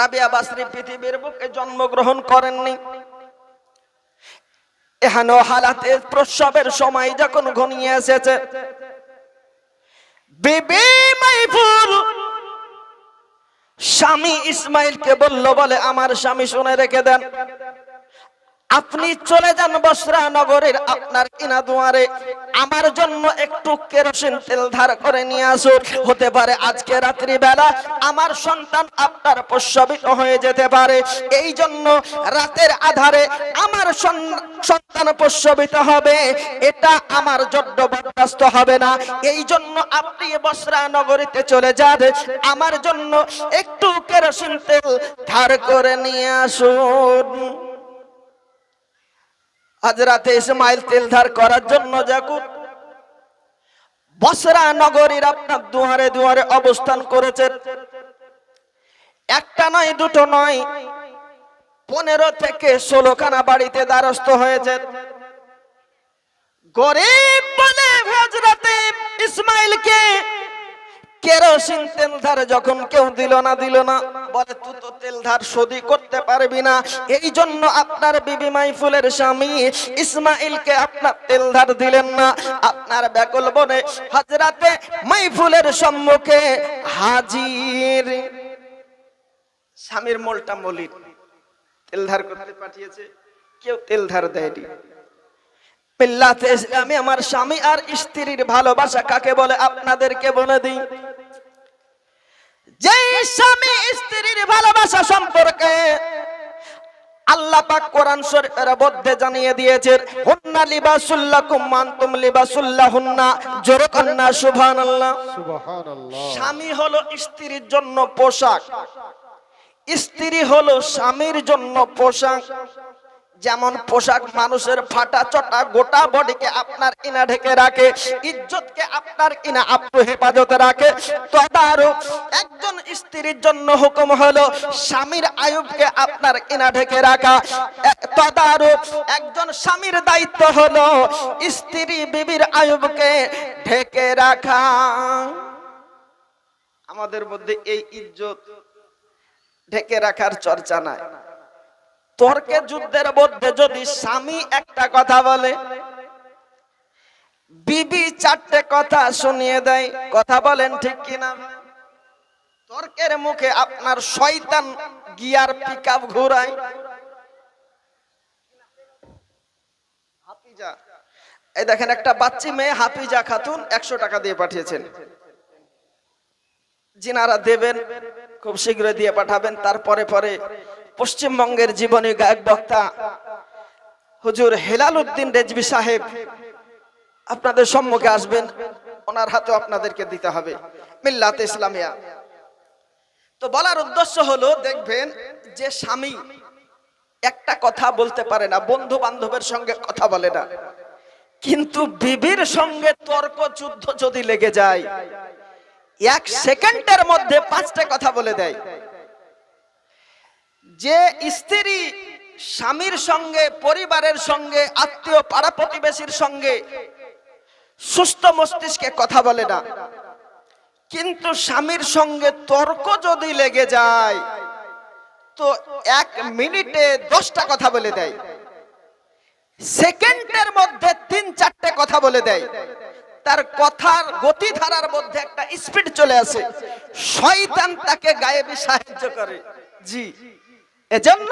রাবিয়া বাসরি পৃথিবীর বুকে জন্মগ্রহণ করেননি। এখানে হালাতে প্রসবের সময় যখন ঘনিয়ে এসেছে, বিবি মাইফুল, স্বামী ইসমাইলকে বলল, বলে, আমার স্বামী শুনে রেখে দেন। আপনি চলে যান বসরা নগরের আপনার কিনা দুয়ারে। আমার জন্য একটু কেরোসিন তেল ধার করে নিয়ে আসুন হতে পারে আজকে রাত্রি বেলা আমার সন্তান আপনার প্রসবিত হয়ে যেতে পারে। এই জন্য রাতের আধারে আমার সন- সন্তান প্রসবিত হবে। এটা আমার জন্য বরদাস্ত হবে না। এই জন্য আপনি বসরা নগরীতে চলে যান। আমার জন্য একটু কেরোসিন তেল ধার করে নিয়ে আসুন। আজ রাতে ইসমাইল তেল ধার করার জন্য যাকুন বসরা নগরীর আপনার দুয়ারে দুয়ারে অবস্থান করেছেন একটা নয়, দুটো নয়, পনেরো থেকে ষোলো খানা বাড়িতে দ্বারস্থ হয়েছে। গরিব বলে হজরতে ইসমাইলকে কেরোসিন তেল ধার যখন কেউ দিল না দিল না। বলে তুই তো তেল ধার শোধই করতে পারবি না। এই জন্য আপনার বিবি মাইফুলের স্বামী ইসমাইলকে আপনার তেল ধার দিলেন না। আপনার ব্যাকুল বনে হজরাতে মাইফুলের সম্মুখে হাজির। স্বামীর মোলটা মলিন। তেল ধার করতে পাঠিয়েছে? কেউ তেল দেয়নি। পিল্লাতে আমি আমার স্বামী আর স্ত্রীর ভালোবাসা কাকে বলে? আপনাদেরকে বলে দিই। যে স্বামী স্ত্রীর ভালোবাসা সম্পর্কে আল্লাহ পাক কোরআন শরীফের মধ্যে জানিয়ে দিয়েছেন হুন্না লিবাসুল্লাকুম আনতুম লিবাসুল্লাহুন্না জোরে কন্না সুবহানাল্লাহ। সুবহানাল্লাহ। স্বামী হলো স্ত্রীর জন্য পোশাক স্ত্রী হলো স্বামীর জন্য পোশাক। যেমন পোশাক মানুষের ফাটা চটা গোটা বডিকে আপনার ইনা ঢেকে রাখে, ইজ্জতকে আপনার ইনা আপু হেফাজতে রাখে। তদারূপ একজন স্ত্রীর জন্য হুকুম হলো, স্বামীর আয়ুবকে আপনার ইনা ঢেকে রাখা। তদারূপ একজন স্বামীর দায়িত্ব হলো, স্ত্রী বিবির আয়ুবকে ঢেকে রাখা। আমাদের মধ্যে এই ইজ্জত ঢেকে রাখার চর্চা নাই। তর্কে যুদ্ধের মধ্যে যদি স্বামী একটা কথা বলে, বিবি চারটে কথা শুনিয়ে দেয়, কথা বলেন ঠিক কিনা? তর্কের মুখে আপনার শয়তান গিয়ার পিক আপ ঘুরায় এই দেখেন একটা বাচ্চি মেয়ে হাফিজা খাতুন একশো টাকা দিয়ে পাঠিয়েছেন। যিনারা দেবেন, খুব শীঘ্রই দিয়ে পাঠাবেন, তারপরে পরে পশ্চিমবঙ্গের জীবনী গায়ক বক্তা হুজুর হেলাল উদ্দিন রেজবি সাহেব। আপনাদের সম্মুখে আসবেন, ওনার হাতে আপনাদেরকে দিতে হবে। মিল্লাতে ইসলামিয়া। তো বলার উদ্দেশ্য হলো, দেখবেন যে স্বামী একটা কথা বলতে পারে না বন্ধু বান্ধবের সঙ্গে কথা বলে না। কিন্তু বিবির সঙ্গে তর্ক যুদ্ধ যদি লেগে যায়, এক সেকেন্ডের মধ্যে পাঁচটা কথা বলে দেয়। যে স্ত্রী স্বামীর সঙ্গে, পরিবারের সঙ্গে, আত্মীয় পাড়া প্রতিবেশীর সঙ্গে সুস্থ মস্তিষ্কে কথা বলে না। কিন্তু স্বামীর সঙ্গে তর্ক যদি লেগে যায়, তো এক মিনিটে দশটা কথা বলে দেয়। সেকেন্ডের মধ্যে তিন চারটে কথা বলে দেয়। তার কথার গতিধারার মধ্যে একটা স্পিড চলে আসে। শয়তান তাকে গায়েবী সাহায্য করে। জি। এজন্য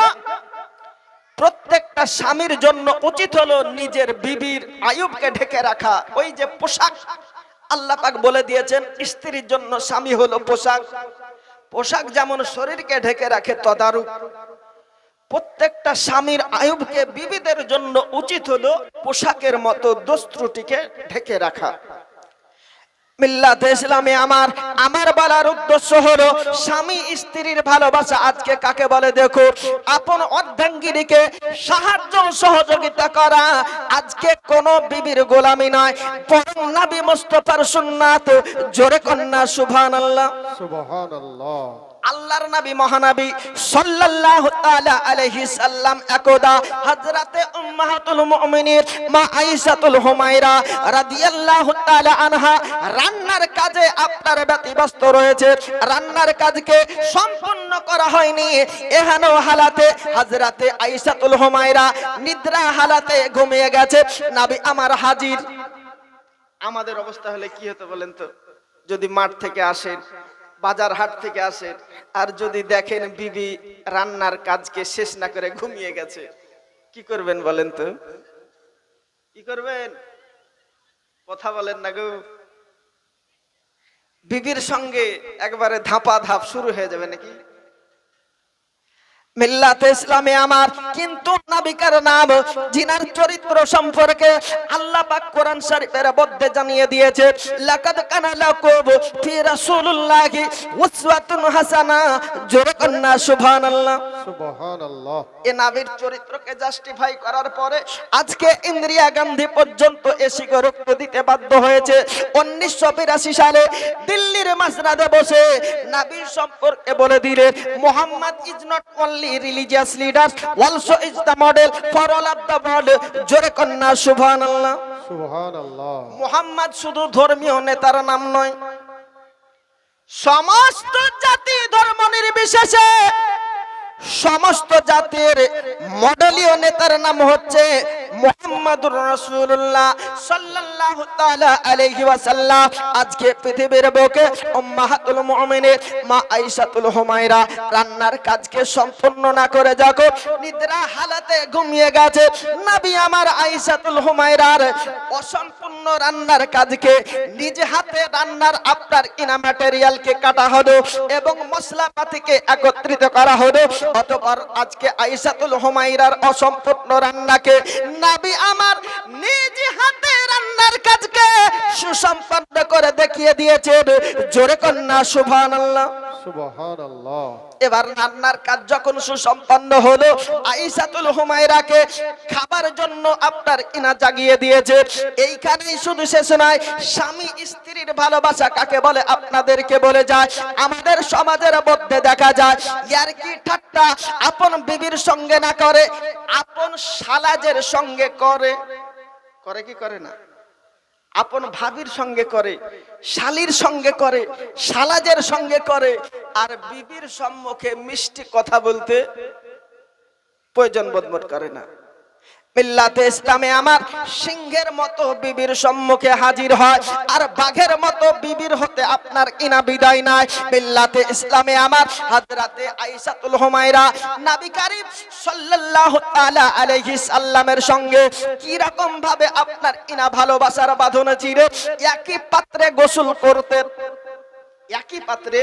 প্রত্যেকটা স্বামীর জন্য উচিত হলো নিজের বিবির আয়ুবকে ঢেকে রাখা। ওই যে পোশাক, আল্লাহ পাক বলে দিয়েছেন, স্ত্রীর জন্য স্বামী হলো পোশাক। পোশাক যেমন শরীরকে ঢেকে রাখে তদারুক। প্রত্যেকটা স্বামীর আয়ুবকে বিবিদের জন্য উচিত হলো পোশাকের মতো দোষ ত্রুটিকে ঢেকে রাখা। মিল্লাতে ইসলামে আমার আমার বলার উদ্দেশ্য হলো স্বামী স্ত্রীর ভালোবাসা আজকে কাকে বলে দেখো? আপন অর্ধাঙ্গিনীকে সাহায্য সহযোগিতা করা আজকে কোন বিবির গোলামি নয়, বরং নবী মুস্তফার সুন্নাত। জোরে কন্যা, সুবহানাল্লাহ। সুবহানাল্লাহ। আল্লাহর নবী, মহানবী সাল্লাল্লাহু তাআলা আলাইহি সাল্লাম একদা হযরতে উম্মাহাতুল মুমিনিন মা আয়েশাতুল হুমায়রা রাদিয়াল্লাহু তাআলা আনহা, রান্নার কাজে আপনার ব্যতিব্যস্ত রয়েছে। রান্নার কাজকে সম্পূর্ণ করা হয়নি। এহেন হালাতে হযরতে আয়েশাতুল হুমায়রা নিদ্রা হালাতে ঘুমিয়ে গেছে। নবী আমার হাজির। আমাদের অবস্থা হলে কি হতো বলেন তো? যদি মাঠ থেকে আসেন বাজার হাট থেকে আসেন আর যদি দেখেন বিবি রান্নার কাজকে শেষ না করে ঘুমিয়ে গেছে, কি করবেন বলেন তো? কি করবেন? কথা বলেন না গো। বিবির সঙ্গে একবারে ধাপা ধাপ শুরু হয়ে যাবে নাকি? মিল্লাতে ইসলামে আমার কিন্তু নাবিকার নাম জিনার চরিত্র সম্পর্কে আল্লাহ পাক কোরআন শরীফের মধ্যে জানিয়ে দিয়েছে লাকাদ কানা লাকুম ফি রাসূলুল্লাহি উসওয়াতুন হাসানা। জোরে কন্না সুবহানাল্লাহ। সুবহানাল্লাহ। এ নাবির চরিত্রকে জাস্টিফাই করার পরে আজকে ইন্দিরা গান্ধী পর্যন্ত এসি রক্ত দিতে বাধ্য হয়েছে। উনিশশো বিরাশি সালে দিল্লির মাসনাদে বসে নাবির সম্পর্কে বলে দিলেন Mohammad is not only religious leader also is the model for all of the world জোরে কন্যা সুবহানাল্লাহ। সুবহানাল্লাহ। মোহাম্মদ শুধু ধর্মীয় নেতার নাম নয় সমস্ত জাতি ধর্ম নির্বিশেষে সমস্ত জাতির মডেলীয় নেতার নাম হচ্ছে মোহাম্মদুর রাসূলুল্লাহ সাল্লাল্লাহু তাআলা আলাইহি ওয়াসাল্লাম। আজকে পৃথিবীর বুকে উম্মাহাতুল মুমিনিন, মা আয়েশাতুল হুমায়রা রান্নার কাজকে সম্পূর্ণ না করে যখন নিদ্রা হালাতে ঘুমিয়ে গেছে। নবী আমার আয়েশাতুল হুমায়রার অসম্পূর্ণ রান্নার কাজকে নিজ হাতে রান্নার আপনার কিনা ম্যাটেরিয়ালকে কাটা হলো এবং মশলাপাতিকে একত্রিত করা হলো। অতঃপর আজকে আয়েশাতুল হুমায়রার অসম্পূর্ণ রান্নাকে নবী আমার নিজ হাতে রান্নার কাজকে সুসম্পন্ন করে দেখিয়ে দিয়েছেন। জোরে কন্যা সুবহানাল্লাহ। সুবহানাল্লাহ। এবার রান্নার কাজ যখন সুসম্পন্ন হলো, আইসাতুল হুমায়রাকে খাবার জন্য আপনার ইনা জাগিয়ে দিয়েছে। এইখানেই শুধু শেষ নয়, স্বামী স্ত্রীর ভালোবাসা কাকে বলে আপনাদেরকে বলে যায়, আমাদের সমাজের মধ্যে দেখা যায়, ইয়ার কি ঠাট্টা, আপন বিবির সঙ্গে না করে, আপন সালাজের সঙ্গে করে। করে কি করে না? আপন ভাবির সঙ্গে করে, শালির সঙ্গে করে, শালাজের সঙ্গে করে, আর বিবির সম্মুখে মিষ্টি কথা বলতে প্রয়োজন বোধ করে না। মিল্লাতে ইসলামে আমার সিংহের মতো বিবির সম্মুখে হাজির হয়, আর বাঘের মতো বিবির হতে আপনার ইনা বিদায় নাই। মিল্লাতে ইসলামে আমার হাজরাতে আইসাতুল হুমায়রা, নবী করিম সাল্লাল্লাহু তাআলা আলাইহি সাল্লামের সঙ্গে কি রকম ভাবে আপনার ইনা ভালোবাসার বাঁধনে চিরে একই পাত্রে গোসল করতেন, একই পাত্রে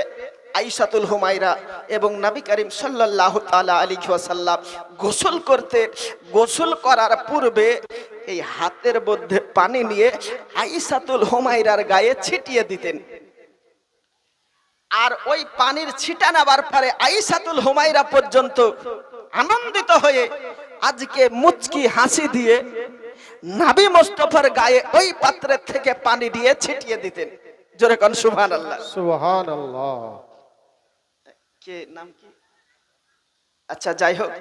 আইসাতুল হুমাইরা এবং নাবি করিম সাল্লাল্লাহু তাআলা আলাইহি ওয়াসাল্লাম গোসল করতে, গোসল করার পূর্বে এই হাতের মধ্যে পানি নিয়ে আইসাতুল হুমাইরার গায়ে ছিটিয়ে দিতেন। আর ওই পানির ছিটা নেবার পরে আইসাতুল হুমাইরা পর্যন্ত আনন্দিত হয়ে আজকে মুচকি হাসি দিয়ে নাবি মোস্তফার গায়ে ওই পাত্রের থেকে পানি দিয়ে ছিটিয়ে দিতেন। জোরে কোন, সুবহানাল্লাহ। সুবহানাল্লাহ। কে নাম কি? আচ্ছা যাই হোক,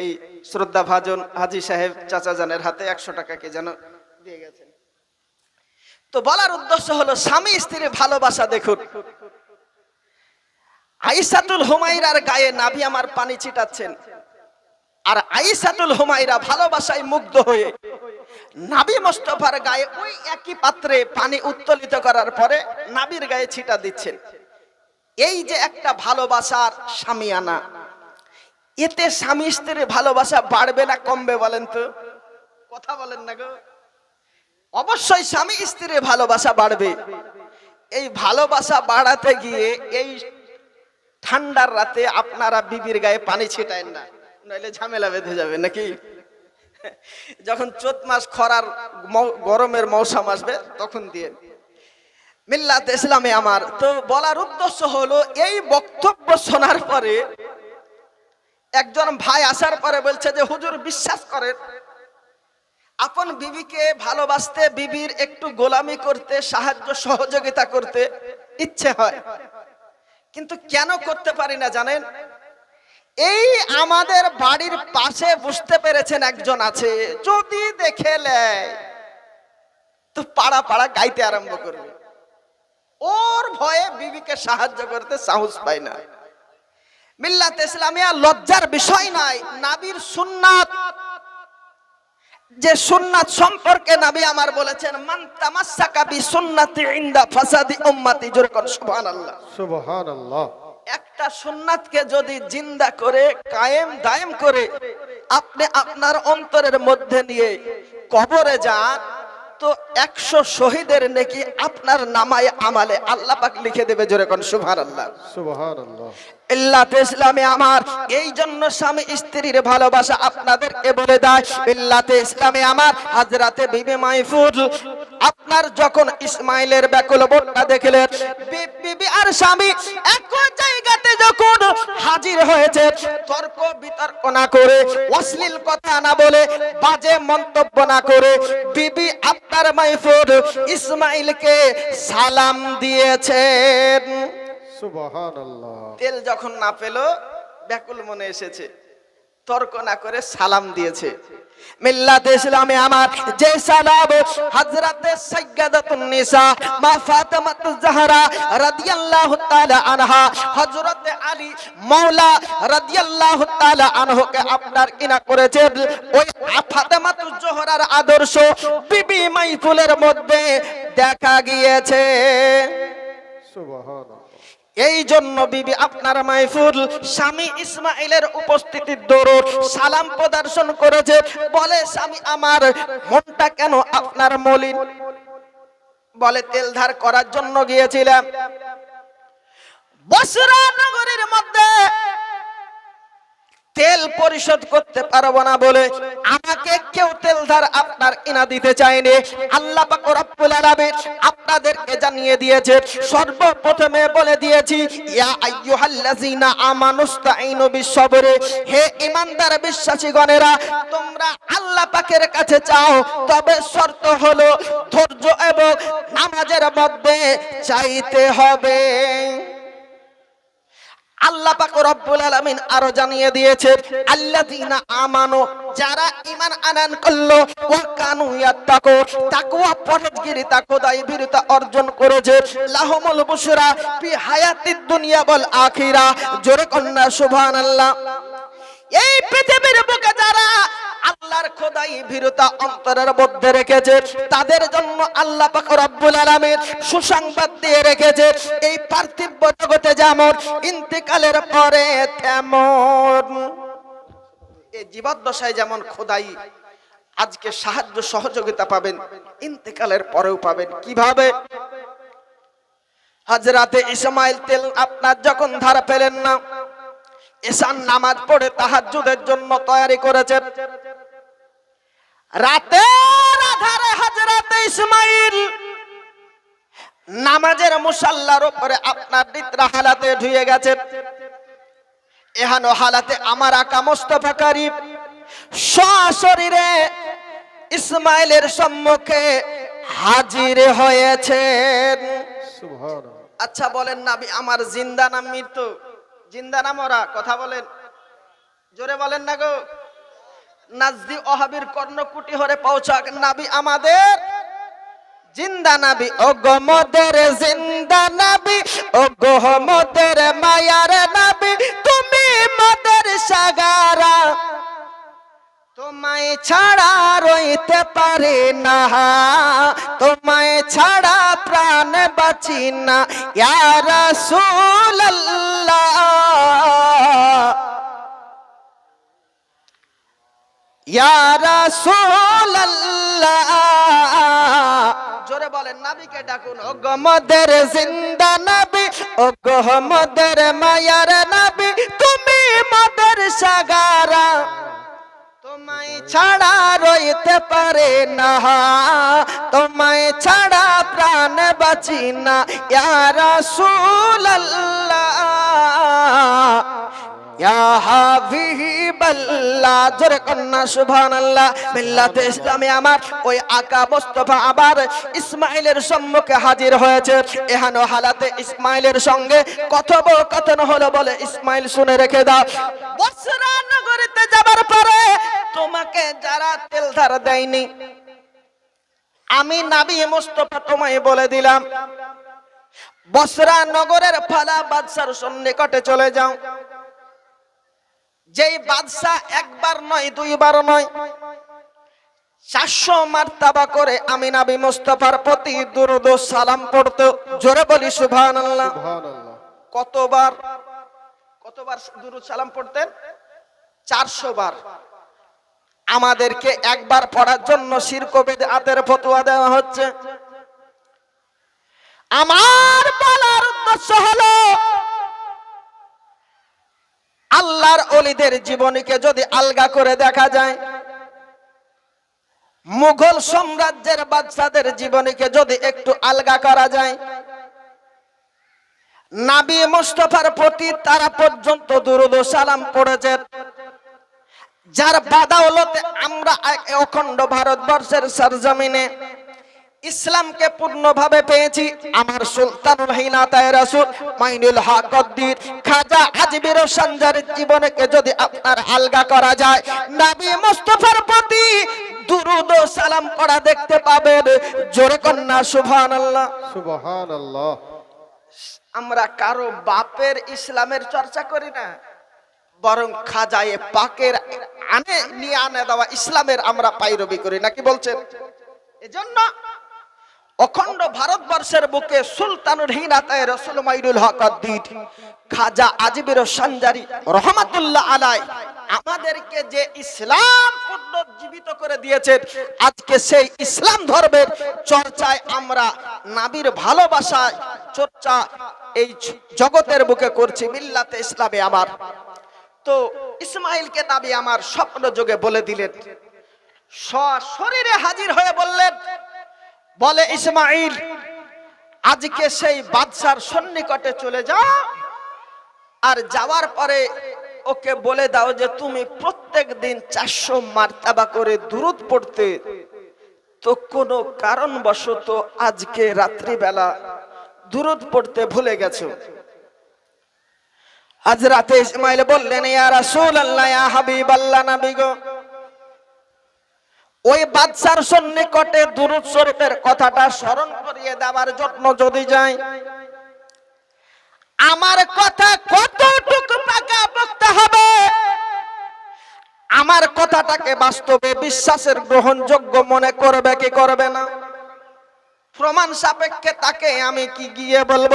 এই শ্রদ্ধা ভাজন হাজি সাহেব চাচা জানের হাতে একশো টাকা কে যেন দিয়ে গেছেন। তো বলার উদ্দেশ্য হলো, স্বামী স্ত্রীর ভালোবাসা দেখুন। আইসাতুল হুমায়রার গায়ে নাভি আমার পানি ছিটাচ্ছেন। আর আইসাতুল হুমায়রা ভালোবাসায় মুগ্ধ হয়ে নাবি মোস্তফার গায়ে ওই একই পাত্রে পানি উত্তোলিত করার পরে নাবির গায়ে ছিটা দিচ্ছেন। এই যে একটা ভালোবাসার স্বামীয়ানা এতে স্বামী স্ত্রীর ভালোবাসা বাড়বে না, কমবে বলেন তো? কথা বলেন না গো। অবশ্যই স্বামী স্ত্রীর ভালোবাসা বাড়বে। এই ভালোবাসা বাড়াতে গিয়ে এই ঠান্ডার রাতে আপনারা বিবির গায়ে পানি ছিটায়েন না, নইলে ঝামেলা বেঁধে যাবে নাকি? যখন চোদ্দ মাস খরার গরমের মৌসুম আসবে, তখন দিয়ে। মিল্লাত ইসলামে আমার। তো বলার উদ্দেশ্য হলো, এই বক্তব্য শোনার পরে একজন ভাই আসার পরে বলছে যে, হুজুর, বিশ্বাস করেন, আপন বিবিকে ভালোবাসতে, বিবির একটু গোলামি করতে, সাহায্য, সহযোগিতা করতে ইচ্ছে হয়। কিন্তু কেন করতে পারি না জানেন? এই আমাদের বাড়ির পাশে বুঝতে পেরেছেন একজন আছে, যদি দেখে নেয়, তো পাড়া পাড়া গাইতে আরম্ভ করবে। ওর ভয়ে বিবিকে সাহায্য করতে সাহস পায় না। মিল্লাত ইসলামিয়া লজ্জার বিষয় নাই নাবির সুন্নাত। যে সুন্নাত সম্পর্কে নবী আমার বলেছেন মান তামাসসাকা বি সুন্নাতি ইনদা ফাসাদি উম্মতি জোরে সুবহানাল্লাহ। Subhanallah. একটা সুন্নাতকে যদি জিন্দা করে কায়েম দায়েম করে আপনি আপনার অন্তরের মধ্যে নিয়ে কবরে যান তো একশো শহীদের নেকি আপনার নামায় আমালে আল্লাহ পাক লিখে দেবে জোরে কোন আল্লাহ আল্লাহ ইল্লাতে ইসলামে আমার এই জন্য স্বামী স্ত্রীর ভালোবাসা আপনাদেরকে বলে দেয়। ইল্লাতে ইসলামে আমার হাজরাতে বিবে মাইফুর আপনার যখন ইসমাইলের ব্যাকুল দেখলেন বিবি আর স্বামী একই জায়গাতে যখন হাজির হয়েছে তর্ক বিতর্ক না করে অশ্লীল কথা না বলে বাজে মন্তব্য না করে বিবি আপনার মাইফুর ইসমাইলকে সালাম দিয়েছেন Subhanallah. তেল যখন না পেল ব্যাকুল মনে এসেছে তর্ক না করে সালাম দিয়েছে মিল্লাতে ইসলামে আমার যে সালাম হযরতে নিসা, মা জাহরা রাদিয়াল্লাহু তাআলা আনহা আলী মাওলা রাদিয়াল্লাহু তাআলা আনহুকে আপনার কিনা করেছেন ওই ফাতেমাতুজ জোহরার আদর্শ বিবি মাইফুলের মধ্যে দেখা গিয়েছে Subhanallah. এই জন্য বিবি আপনার মাইফুল স্বামী ইসমাইলের উপস্থিতির দৌড় সালাম প্রদর্শন করেছে। বলে, স্বামী, আমার মনটা কেন আপনার মলিন? বলে, তেল ধার করার জন্য গিয়েছিলাম। বসরা নগরীর মধ্যে তেল পরিশোধ করতে পারব না বলে আমাকে কেউ তেল ধার আপনার কিনা দিতে চায়নি। আল্লাহ রব্বুল আলামিন আপনাদেরকে জানিয়ে দিয়েছে, সর্বপ্রথমে বলে দিয়েছি, ইয়া আইয়ুহাল্লাযিনা আমানুস্তাইনু বিসবরে হে ঈমানদার বিশ্বাসীগণেরা, তোমরা আল্লাহ পাকের কাছে চাও, তবে শর্ত হলো ধৈর্য এবং নামাজের মধ্যে চাইতে হবে। আল্লাহ পাক রব্বুল আলামিন আরও জানিয়ে দিয়েছে, আল্লাযীনা আমানু, যারা ঈমান আনান করল, ওয়া কানু ইয়াত্তাকু তাকওয়া পরহেজগিরিতা ভীরতা অর্জন করেছে। লাহুমুল বুশরা ফি হায়াতিদ দুনিয়া ওয়াল আখিরা। জোরে কন্যা, সুবহানাল্লাহ। এই পৃথিবীর বুকে যারা আল্লাহর খোদাই ভীরতা অন্তরের মধ্যে রেখেছে। তাদের জন্য আল্লাহ রব্বুল সুসংবাদ দিয়ে রেখেছে। এই পার্থিব জগতে যেমন ইন্তেকালের পরে তেমন। এই জীবদ্দশায় যেমন খোদাই আজকে সাহায্য সহযোগিতা পাবেন, ইন্তেকালের পরেও পাবেন। কীভাবে? হাজরাতে ইসমাইল তেল আপনার যখন ধারা পেলেন না এসান নামাজ পড়ে তাহাজ্জুদের জন্য তৈরি করেছেন। রাতে আধারে হাজরাতে ইসমাইল নামাজের মুসাল্লার উপরে আপনার নিদ্রা হালাতে ধুয়ে গেছে। এহানো হালাতে আমার আকা মোস্তফা করিম সশরীরে ইসমাইলের সম্মুখে হাজির হয়েছেন. আচ্ছা বলেন নাবি আমার জিন্দা নাম মৃত্যু। জিন্দা নাম ওরা কথা বলেন। জোরে বলেন না গো। নাজদি ওহাবির কর্ণকুটি হরে পৌঁছাক নাবি আমাদের। জিন্দা নাবি ও গমদের জিন্দা নাবি ও গহমদের মায়ার নাবি, তুমি মদের সাগারা। তোমায় ছাড়া রইতে পারে না, তোমায় ছাড়া প্রাণ বাঁচি না, ইয়া রাসূলুল্লাহ। জোরে বলেন নবীকে ডাকুন। ও গমদের জিন্দা নবী ও গহমদের মায়ার নবী তুমি মদের সাগারা। তোমায় ছাড়া রইতে পারে না। তোমায় ছাড়া প্রাণ বাঁচি না। ইয়া রাসূলুল্লাহ। ইয়া হাবিবাল্লাহ আমার ওই মোস্তফা আবার ইসমাইলের সম্মুখে হাজির হয়েছে। এহানো হালাতে ইসমাইলের সঙ্গে কথোপকথন বলে ইসমাইল শুনে রেখে দাও। বসরা নগরীতে যাবার পরে তোমাকে যারা তেল ধার দেয়নি, আমি নাবি মুস্তফা তোমায় বলে দিলাম, বসরা নগরের ফালা বাদশার সন্নিকটে চলে যাও। যেই বাদশাহ একবার নয় দুইবার নয় চারশো মার্তাবা করে আমি নাবি মুস্তফার প্রতি দুরুদ সালাম পড়তো। জোরে বলি সুবহানাল্লাহ। সুবহানাল্লাহ। কতবার কতবার দুরুদ সালাম পড়তেন? চারশো বার। আমাদেরকে একবার পড়ার জন্য শিরকবেদ আতের ফতুয়া দেওয়া হচ্ছে। আমার বলার উদ্দেশ্য হলো আল্লাহর অলিদের জীবনীকে যদি আলগা করে দেখা যায়, মুঘল সাম্রাজ্যের বাচ্চাদের জীবনীকে যদি একটু আলগা করা যায়, নাবি মুস্তফার প্রতি তারা পর্যন্ত দুরুদ সালাম পড়েছেন যার বাদাওলতে আমরা অখণ্ড ভারতবর্ষের সরজমিনে ইসলামকে পূর্ণভাবে পেয়েছি। আমার সুলতানুল হিনাতায় রাসূল মাইনুল হকদ্দির খাজা আজমির সঞ্জারের জীবনকে যদি আপনার আলগা করা যায় নবী মুস্তাফার প্রতি দুরুদ ও সালাম পড়া দেখতে পাবেন। জোরে কন্যা সুবহানাল্লাহ। সুবহানাল্লাহ। আমরা কারও বাপের ইসলামের চর্চা করি না বরং খাজায়ে পাকের আনে নিয়ে আনে দেওয়া ইসলামের আমরা পাইরবি করি। নাকি বলছেন? এজন্য অখণ্ড ভারতবর্ষের বুকে সুলতানুর হিনাতায় রসুল মাইরুল হক আদ্দিন খাজা আজিবির সঞ্জারি রহমাতুল্লাহ আলাই আমাদেরকে যে ইসলাম পুনর্জীবিত করে দিয়েছেন আজকে সেই ইসলাম ধর্মের চর্চায় আমরা নাবির ভালোবাসায় চর্চা এই জগতের বুকে করছি, মিল্লাতে ইসলামে আমার। তো ইসমাইলকে নাবি আমার স্বপ্ন যোগে বলে দিলেন শরীরে হাজির হয়ে বললেন বলে ইসমাইল আজকে সেই বাদশার সন্নিকটে চলে যাও আর যাওয়ার পরে ওকে বলে দাও যে তুমি প্রত্যেক দিন চারশো মার্তাবা করে দূরত পড়তে। তো কোনো কারণবশত আজকে রাত্রিবেলা দূরত পড়তে ভুলে গেছো। আজ রাতে ইসমাইল বললেন, ইয়া রাসূলুল্লাহ, ইয়া হাবিবাল্লাহ নবী গো ওই বাদশার সন্নিকটে দুরুদ শরীফের কথাটা স্মরণ করিয়ে দেওয়ার যত্ন যদি যায়, আমার কথা কতটুকু পাকা বক্তা হবে? আমার কথাটাকে বাস্তবে বিশ্বাসের গ্রহণযোগ্য মনে করবে কি করবে না? প্রমাণ সাপেক্ষে তাকে আমি কি গিয়ে বলব?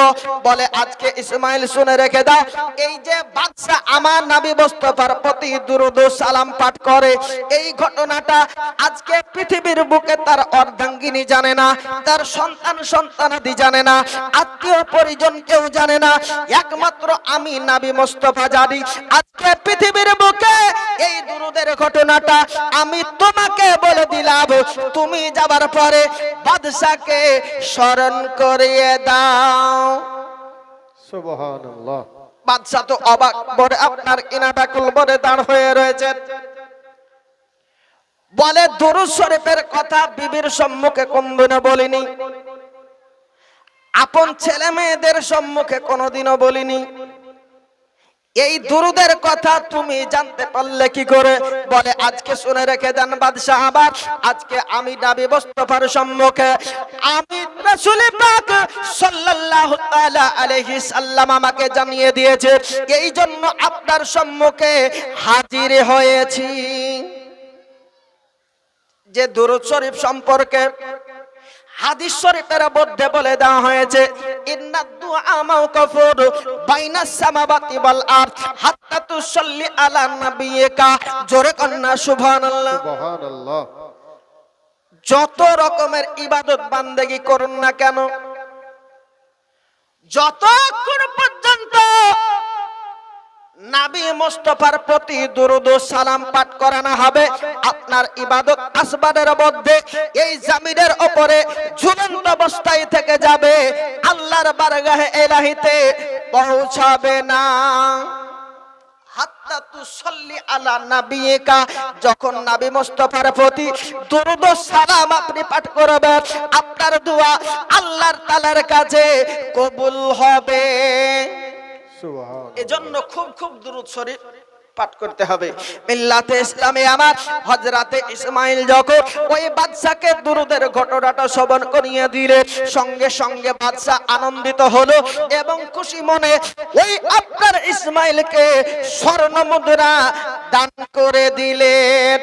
বলে, আজকে ইসমাইল শুনে রেখে দাও। এই যে বাদশা আমার নাবি মোস্তফার প্রতি দুরুদ সালাম পাঠ করে, এই ঘটনাটা আজকে পৃথিবীর বুকে তার অর্ধাঙ্গিনী জানে না, তার সন্তান সন্তানাদি জানে না, আত্মীয় পরিজন কেউ জানে না। একমাত্র আমি নাবি মোস্তফা জানি, আজকে পৃথিবীর বুকে এই দুরুদের ঘটনাটা আমি তোমাকে বলে দিলাম। তুমি যাবার পরে বাদশাকে স্মরণ করিয়ে দাও। সুবহানাল্লাহ। বাদশাহ তো অবাক বলে আপনার কিনা ব্যাকুল বলে দাঁড় হয়ে রয়েছেন বলে দুরুদ শরীফের কথা বিবির সম্মুখে কোনদিনও বলিনি। আপন ছেলে মেয়েদের সম্মুখে কোনোদিনও বলিনি। এই দুরুদের কথা তুমি জানতে পারলে কি করে? বলে, আজকে শুনে রেখে দেন বাদশাহ আবার। আজকে আমি নাবি মোস্তফার সম্মুখে। আমি রাসূল পাক সাল্লাল্লাহু তাআলা আলাইহি সাল্লাম আমাকে জানিয়ে দিয়েছে এই জন্য আপনার সম্মুখে হাজির হয়েছি। যে দুরুদ শরীফ সম্পর্কে হাদিস শরীফের মধ্যে বলে দেওয়া হয়েছে ইন্না দুআ মাওকাফুর বাইনাস সামাওয়াতি ওয়াল আরদ হাত্তা তুসাল্লি আলা নাবিয়িকা। জোরে কন্না সুবহানাল্লাহ। সুবহানাল্লাহ। যত রকমের ইবাদত বান্দেগি করুন না কেন যতক্ষণ পর্যন্ত নাবি মোস্তফার প্রতি দুরুদ ও সালাম পাঠ করানো হবে আপনার ইবাদত আসবাদের মধ্যে এই জামিনের ওপরে ঝুলন্ত অবস্থায় থেকে যাবে আল্লাহর বারগাহে এলাহিতে পৌঁছাবে না। হাত্তা তুসল্লি আলা নাবিয়িকা যখন নবী মুস্তাফার প্রতি দুরূদ সালাম আপনি পাঠ করবেন আপনার দোয়া আল্লাহর তাআলার কাছে কবুল হবে। এজন্য খুব খুব দুরূদ শরীফ। পাঠ করতে হবে। মিল্লাতে ইসলামে আমার হযরতে ইসমাইল যখন ওই বাদশাকে দুরুদের ঘটনাটা শ্রবণ করিয়ে দিলে সঙ্গে সঙ্গে বাদশা আনন্দিত হলো এবং খুশি মনে ওই আপনার ইসমাইলকে স্বর্ণ মুদ্রা দান করে দিলেন।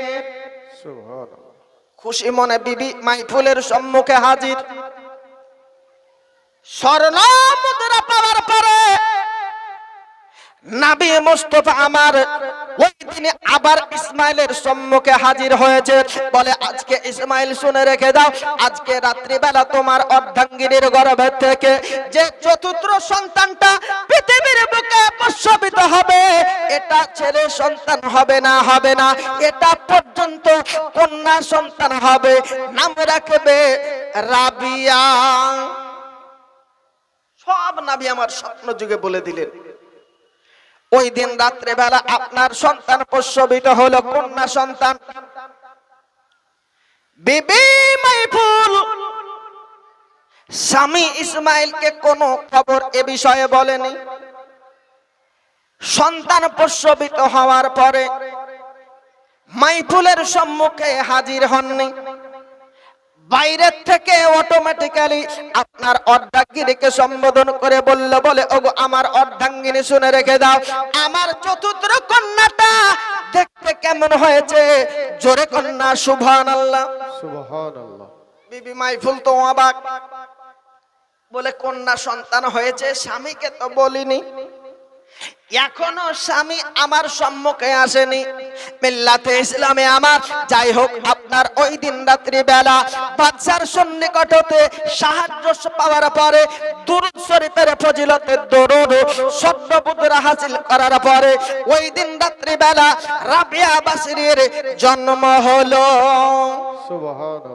খুশি মনে বিবি মাইফুলের সম্মুখে হাজির। স্বর্ণ মুদ্রা পাওয়ার পরে নাবি মুস্তফা আমার ওই দিনে আবার ইসমাইলের সম্মুখে হাজির হয়েছে। বলে, আজকে ইসমাইল শুনে রেখে দাও, আজকে রাত্রিবেলা তোমার অর্ধাঙ্গিনীর গর্ভের থেকে যে চতুর্থ সন্তানটা পৃথিবীর বুকে হবে, এটা ছেলে সন্তান হবে না হবে না। এটা পর্যন্ত কন্যা সন্তান হবে। নাম রাখবে রাবিয়া। সব নাবি আমার স্বপ্ন যুগে বলে দিলেন। ওই দিন রাত্রে বেলা আপনার সন্তান প্রসবিত হলো, কন্যা সন্তান। বিবি মাইফুল, স্বামী ইসমাইলকে কোনো খবর এ বিষয়ে বলেনি। সন্তান প্রসবিত হওয়ার পরে মাইফুলের সম্মুখে হাজির হননি। বাইরের থেকে অটোমেটিক্যালি আপনার অর্ধাঙ্গিনীকে সম্বোধন করে বলল বলে ওগো আমার অর্ধাঙ্গিনী শুনে রেখে দাও। আমার চতুর্থ কন্যাটা দেখতে কেমন হয়েছে? জোরে কন্যা সুভান আল্লাহ সুবহান আল্লাহ বিবি মাইফুল তো অবাক। বলে কন্যা সন্তান হয়েছে স্বামীকে তো বলিনি। এখনও স্বামী আমার সম্মুখে আসেনি। মিল্লাতে ইসলামে আমার যাই হোক আপনার ওই দিন রাত্রি বেলা বাদশার সন্নিকট হতে সাহায্য পাওয়ার পরে দুরুদ শরীফের ফজিলতে দরুদ সদ্য হাসিল করার পরে ওই দিন রাত্রি বেলা রাবিয়া বাসিরের জন্ম হলো। সুবহান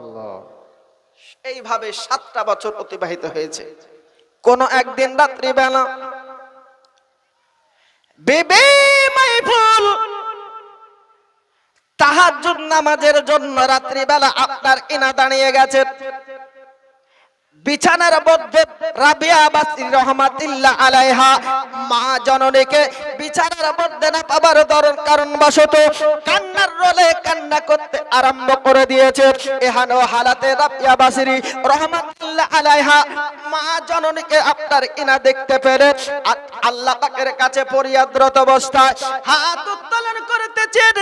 এইভাবে সাতটা বছর অতিবাহিত হয়েছে। কোন একদিন রাত্রি বেলা বেবে মাইফুল, তাহাজ্জুদ নামাজের জন্য রাত্রি বেলা আপনার ইনা দাঁড়িয়ে গেছে। বিছানার মধ্যে রাবিয়া বাসির রহমাতিল্লাহ আলাইহা মা জননীকে বিছানার মধ্যে না পাবার দরুন কারণ বশত কান্নার রলে কান্না করতে আরম্ভ করে দিয়েছে। এহানো হালাতে রাবিয়া বাসিরি রহমাতুল্লাহ আলাইহা মা জননীকে আপনার কিনা দেখতে পেরে আল্লাহ পাকের কাছে ফরিয়াদরত অবস্থায় হাত উত্তোলন করতেছেন।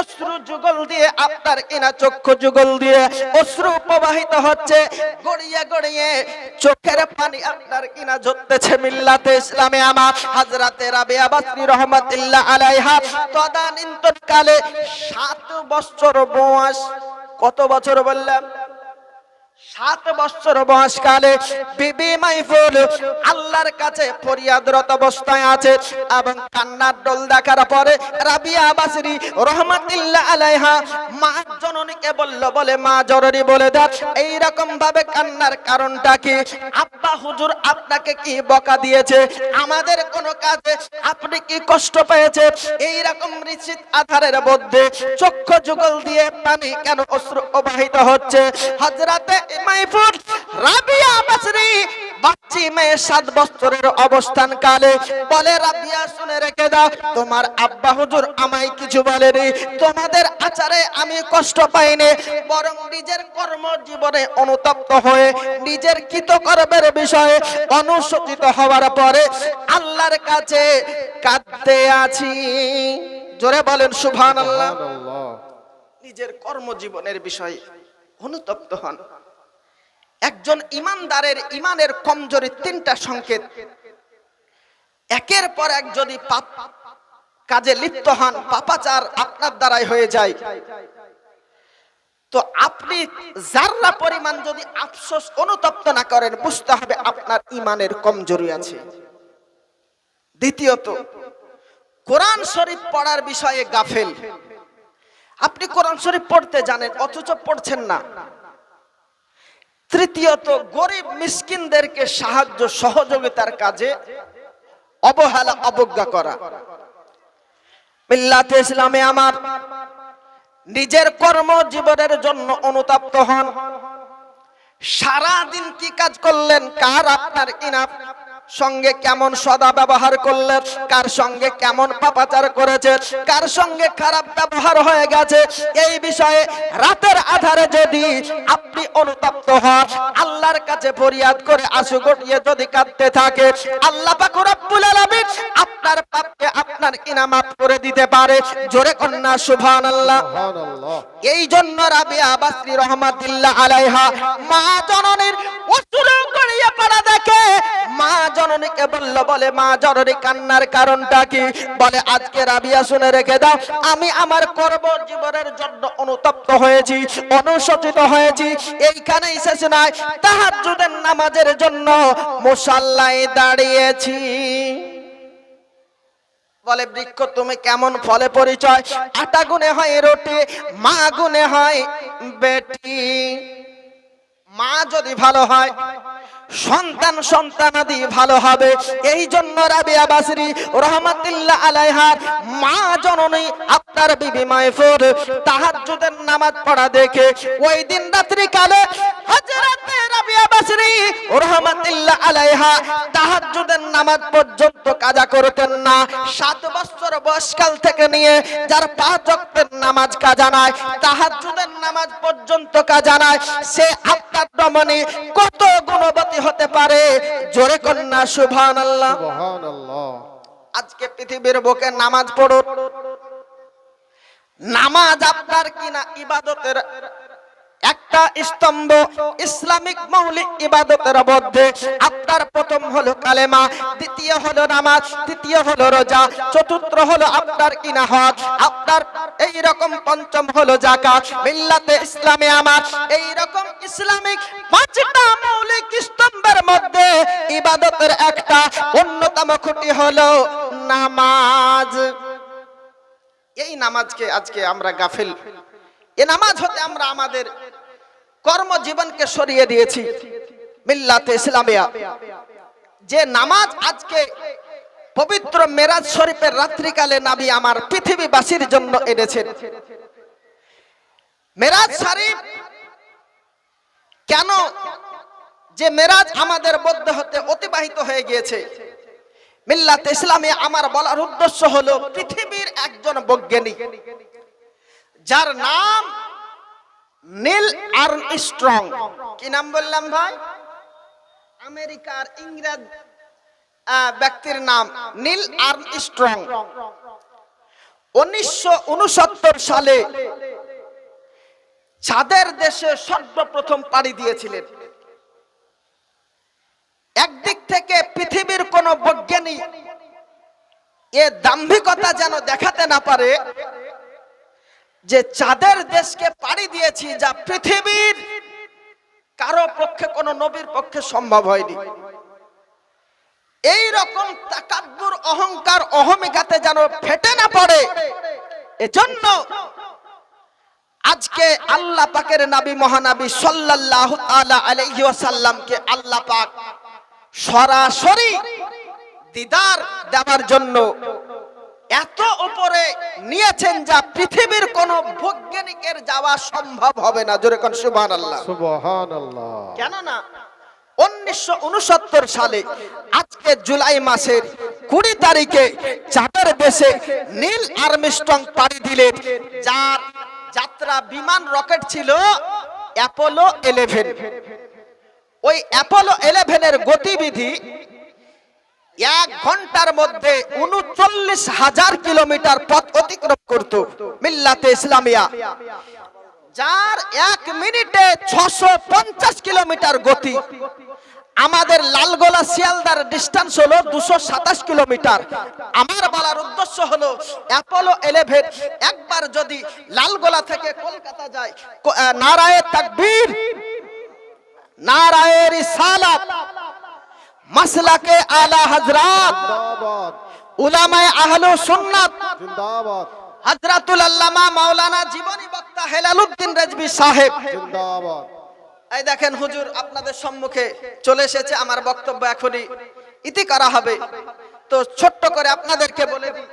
অশ্রু যুগল দিয়ে আপনার কিনা চক্ষু যুগল দিয়ে অশ্রু প্রবাহিত হচ্ছে। গড়িয়ে গড়িয়ে চোখের পানি আপনার কিনা ঝরতেছে মিল্লাতে ইসলামে আমার। হাজরাতে রাবিয়া বাসরি আলাইহা তদানীন্তনকালে সাত বছর বয়স কত বছর বললাম? সাত বছর বয়সকালে বিবি মাইফুল আল্লাহর কাছে ফরিয়াদরত অবস্থায় আছে এবং কান্নার ডোল দেখার পরে রাবিয়া বাসরি রহমাতুল্লাহ আলাইহা মা জননীকে বলল, বলে মা জরুরি বলে দেখ এই রকম ভাবে কান্নার কারণটা কি? আব্বা হুজুর আপনাকে কি বকা দিয়েছে? আমাদের কোন কাজে আপনি কি কষ্ট পেয়েছে? এই রকম নিশ্চিত আধারের মধ্যে চক্ষু যুগল দিয়ে পানি কেন অশ্রু প্রবাহিত হচ্ছে? হজরতে মাইফুর রাবিয়া বাসরি সাত বছরের অবস্থান কালে। বলে রাবিয়া শুনে রেখে দাও তোমার আব্বা হুজুর আমায় কিছু বলেনি। তোমাদের আচারে আমি কষ্ট পাইনি বরং নিজের কর্ম জীবনে অনুতপ্ত হয়ে নিজের কৃতকর্মের বিষয়ে অনুশোচিত হওয়ার পরে আল্লাহর কাছে কাঁদতে আছি। জোরে বলেন সুভান আল্লাহ সুবহান আল্লাহ নিজের কর্মজীবনের বিষয়ে অনুতপ্ত হন। একজন ইমানদারের ইমানের কমজোরি তিনটা সংকেত। একের পর এক যদি পাপ কাজে লিপ্ত হন, পাপাচার আপনার দ্বারাই হয়ে যায়। তো আপনি যাররা পরিমাণ যদি আফসোস অনুতপ্ত না করেন, বুঝতে হবে আপনার ইমানের কমজোরি আছে। দ্বিতীয়ত, কোরআন শরীফ পড়ার বিষয়ে গাফেল। আপনি কোরআন শরীফ পড়তে জানেন, অথচ পড়ছেন না। তৃতীয়ত, গরিব মিসকিনদেরকে সাহায্য সহযোগিতার কাজে অবহেলা, অবজ্ঞা করা। মিল্লাতে ইসলামে আমার নিজের কর্মজীবনের জন্য অনুতাপ্ত হন। সারা দিন কি কাজ করলেন? কার আপনার ইনাম সঙ্গে কেমন সদা ব্যবহার করলেন? কার সঙ্গে কেমন পাপাচার করেছে কার সঙ্গে খারাপ ব্যবহার হয়ে গেছে? এই বিষয়ে রাতের আধারে যদি আপনি অনুতপ্ত হন আল্লাহর কাছে ফরিয়াদ করে আশু গটিয়ে যদি কাঁদতে থাকে আল্লাহ পাক রব্বুল আলামিন আপনার পাপকে আপনার ইনামাত করে দিতে পারে। জোরে কন্যা সুবহানাল্লাহ। এই জন্য রাবিয়া বাসরি রহমাতুল্লাহ আলাইহা মা জননীর অসুর করিয়ে পড়া দেখে মা জননীকে বলল বলে, মা জননী, কান্নার কারণটা কি? বলে, আজকে রাবিয়া শুনে রেখে দাও, আমি আমার কর্ম জীবনের জন্য অনুতপ্ত হয়েছি, অনুশোচিত হয়েছি। এইখানেই শেষ নয়, তাহাজ্জুদের নামাজের জন্য মুসাল্লায় দাঁড়িয়েছি। বলে, বৃক্ষ, তুমি কেমন ফলে পরিচয়? আটা গুনে হয় রুটি, মা গুনে হয় বেটি। মা যদি ভালো হয়, সন্তান সন্তানাদি ভালো হবে। এই জন্য রাবিয়া বাসরি রহমাতুল্লাহ আলাইহার মা জননী আপনার বিবি মাইফুর, তাহাজ্জুদের নামাজ পড়া দেখে ওই দিন রাত্রি কালে রাবিয়া রহমাতুল্লাহ আলাইহা তাহাজ্জুদের নামাজ পর্যন্ত কাজা করতেন না। সাত বছর বয়সকাল থেকে নিয়ে যার পাঁচ ওয়াক্তের নামাজ কাজা নাই তাহাজ্জুদের নামাজ পর্যন্ত কাজা নাই সে আপনার রমণী কত গুণবতী হতে পারে? জোরে কন্যা সুবহানাল্লাহ। সুবহানাল্লাহ। আজকে পৃথিবীর বুকে নামাজ পড়ুন। নামাজ আপনার কিনা ইবাদতের একটা স্তম্ভ ইসলামিক মৌলিক ইবাদতের মধ্যে। আপনার প্রথম হলো কালেমা, দ্বিতীয় হলো নামাজ, তৃতীয় হলো রোজা, চতুর্থ হলো আপনার কিনা হজ আপনার এই রকম পঞ্চম হলো জাকাত মিল্লাতে ইসলামে আমার এই রকম ইসলামিক পাঁচটা মৌলিক স্তম্ভের মধ্যে ইবাদতের একটা অন্যতম খুঁটি হলো নামাজ। এই নামাজকে আজকে আমরা গাফিল। এ নামাজ হতে আমরা আমাদের কর্মজীবনকে সরিয়ে দিয়েছি। মিল্লাতে ইসলামিয়া। যে নামাজ আজকে পবিত্র মেরাজ শরীফের রাত্রিকালে নাবি আমার পৃথিবীবাসীর জন্য এনেছেন। মেরাজ শরীফ কেন যে মেরাজ আমাদের মধ্যে হতে অতিবাহিত হয়ে গিয়েছে? মিল্লাতে ইসলামে আমার বলার উদ্দেশ্য হলো পৃথিবীর একজন বৈজ্ঞানিক, যার নাম নীল আর্ন স্ট্রং। কি নাম বললাম ভাই? আমেরিকার ইংরেজ ব্যক্তির নাম নীল আর্ন স্ট্রং। উনিশশো সালে চাঁদের দেশে সর্বপ্রথম পাড়ি দিয়েছিলেন। একদিক থেকে পৃথিবীর কোন বৈজ্ঞানিক এ দাম্ভিকতা যেন দেখাতে না পারে যে চাঁদের দেশকে পাড়ি দিয়েছি যা পৃথিবীর কারও পক্ষে, কোন নবীর পক্ষে সম্ভব হয়নি। এই রকম তাকাব্বুর অহংকার অহমিকাতে যেন ফেটে না পড়ে, এজন্য আজকে আল্লাহ পাকের নবী মহানবী সাল্লাল্লাহু তাআলা আলাইহি ওয়াসাল্লামকে আল্লাহ পাক সরাসরি দিদার দেওয়ার জন্য এত উপরে নিয়েছেন যা পৃথিবীর কোন বৈজ্ঞানিকের যাওয়া সম্ভব হবে না। জোরে কোন সুবহানাল্লাহ। সুবহানাল্লাহ। কেন না উনিশশো উনসত্তর সালে আজকে জুলাই মাসের কুড়ি তারিখে চাঁদের দেশে নীল আর্মস্ট্রং পাড়ি দিলেন যার যাত্রা বিমান রকেট ছিল অ্যাপোলো ইলেভেন ওই অ্যাপোলো ইলেভেনের গতিবিধি এক ঘণ্টার মধ্যে উনচল্লিশ হাজার কিলোমিটার পথ অতিক্রম করত মিল্লাতে ইসলামিয়া। যার এক মিনিটে ছশো পঞ্চাশ কিলোমিটার গতি। আমাদের লালগোলা শিয়ালদার ডিস্টেন্স হলো দুশো সাতাশ কিলোমিটার। আমার বলার উদ্দেশ্য হলো অ্যাপোলো ইলেভেন একবার যদি লালগোলা থেকে কলকাতা যায় ক- আহ, নারায়ে তাকবীর নারায়ে রিসালাত। মাসলাকে আলা হযরত। উলামায়ে আহলু সুন্নাত। জিন্দাবাদ। হযরতুল আল্লামা মাওলানা জীবনী বক্তা হেলালুদ্দিন রেজবি সাহেব। জিন্দাবাদ। এই দেখেন হুজুর আপনাদের সম্মুখে চলে এসেছে আমার বক্তব্য এখনই। ইতি করা হবে। তো ছোট্ট করে আপনাদেরকে বলে দিই